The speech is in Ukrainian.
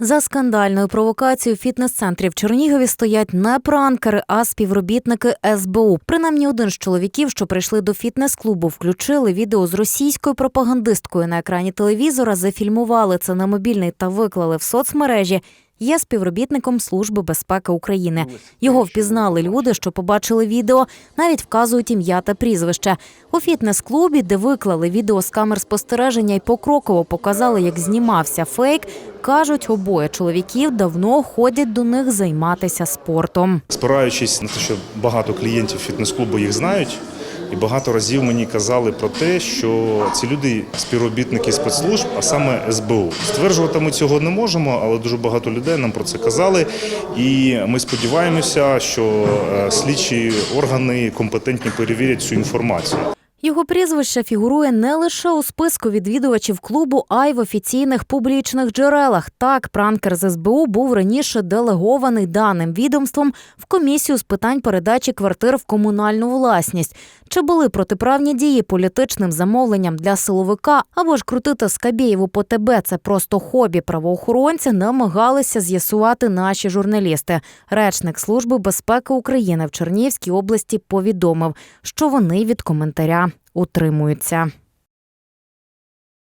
За скандальною провокацією фітнес-центрів в Чернігові стоять не пранкери, а співробітники СБУ. Принаймні один з чоловіків, що прийшли до фітнес-клубу, включили відео з російською пропагандисткою на екрані телевізора, зафільмували це на мобільний та виклали в соцмережі. Є співробітником Служби безпеки України. Його впізнали люди, що побачили відео, навіть вказують ім'я та прізвище. У фітнес-клубі, де виклали відео з камер спостереження і покроково показали, як знімався фейк, кажуть, обоє чоловіків давно ходять до них займатися спортом. Спираючись на те, що багато клієнтів фітнес-клубу їх знають, і багато разів мені казали про те, що ці люди співробітники спецслужб, а саме СБУ. Стверджувати ми цього не можемо, але дуже багато людей нам про це казали. І ми сподіваємося, що е, слідчі органи компетентні перевірять цю інформацію. Його прізвище фігурує не лише у списку відвідувачів клубу, а й в офіційних публічних джерелах. Так, пранкер з СБУ був раніше делегований даним відомством в комісію з питань передачі квартир в комунальну власність. Чи були протиправні дії політичним замовленням для силовика або ж крутити Скабєєву по ТБ – це просто хобі правоохоронці, намагалися з'ясувати наші журналісти. Речник Служби безпеки України в Чернігівській області повідомив, що вони від коментаря утримуються.